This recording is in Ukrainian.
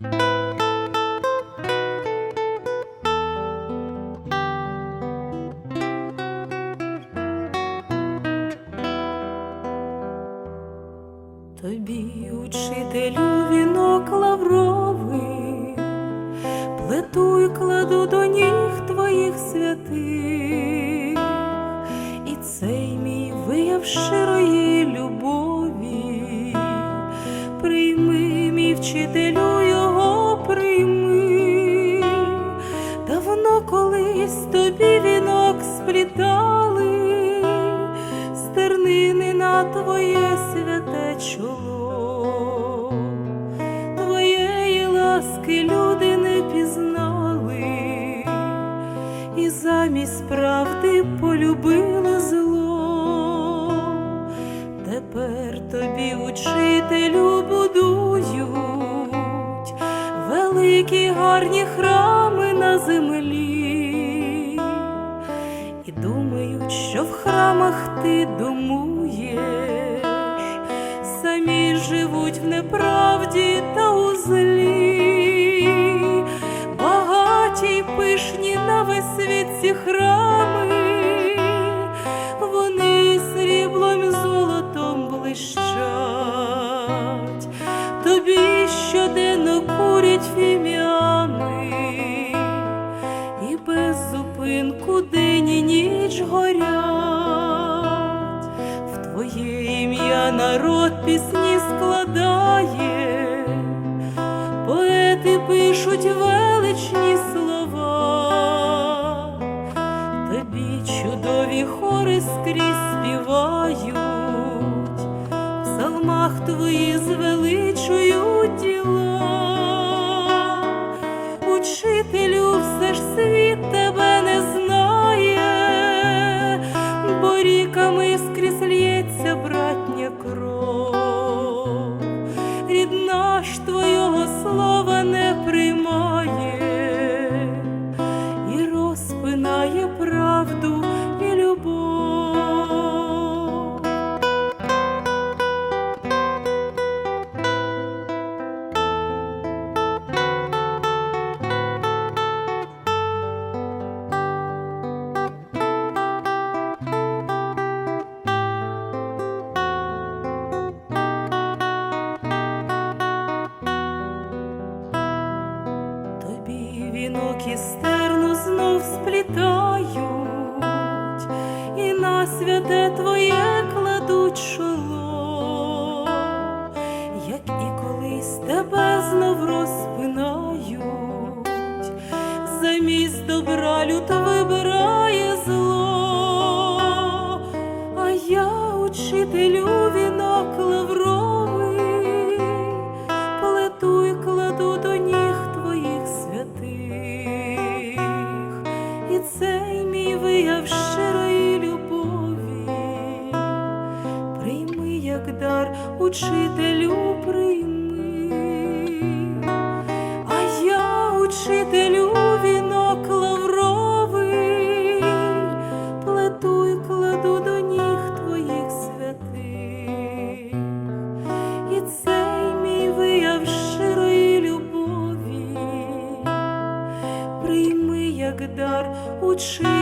Тобі, учителю, вінок лавровий, плету й кладу до ніг твоїх святих, і цей мій вияв щирої любові, прийми, мій вчителю, стернини на твоє святе чоло, твоєї ласки люди не пізнали, і замість правди полюбили зло. Тепер тобі, учителю, будують великі гарні храми на землі, думають, що в храмах ти домуєш, самі живуть в неправді та у злі, твоє ім'я народ пісні складає, поети пишуть величні слова, тобі чудові хори скрізь співають, в псалмах твої звеличують діла, вінок і стерну знов сплітають, і на святе твоє кладуть чоло, як і колись тебе знов розпинають, замість добра люто учителю, прийми, а я, учителю, вінок лавровий, плету й кладу до ніг твоїх святих, і цей мій вияв щирої любові, прийми як дар учителю.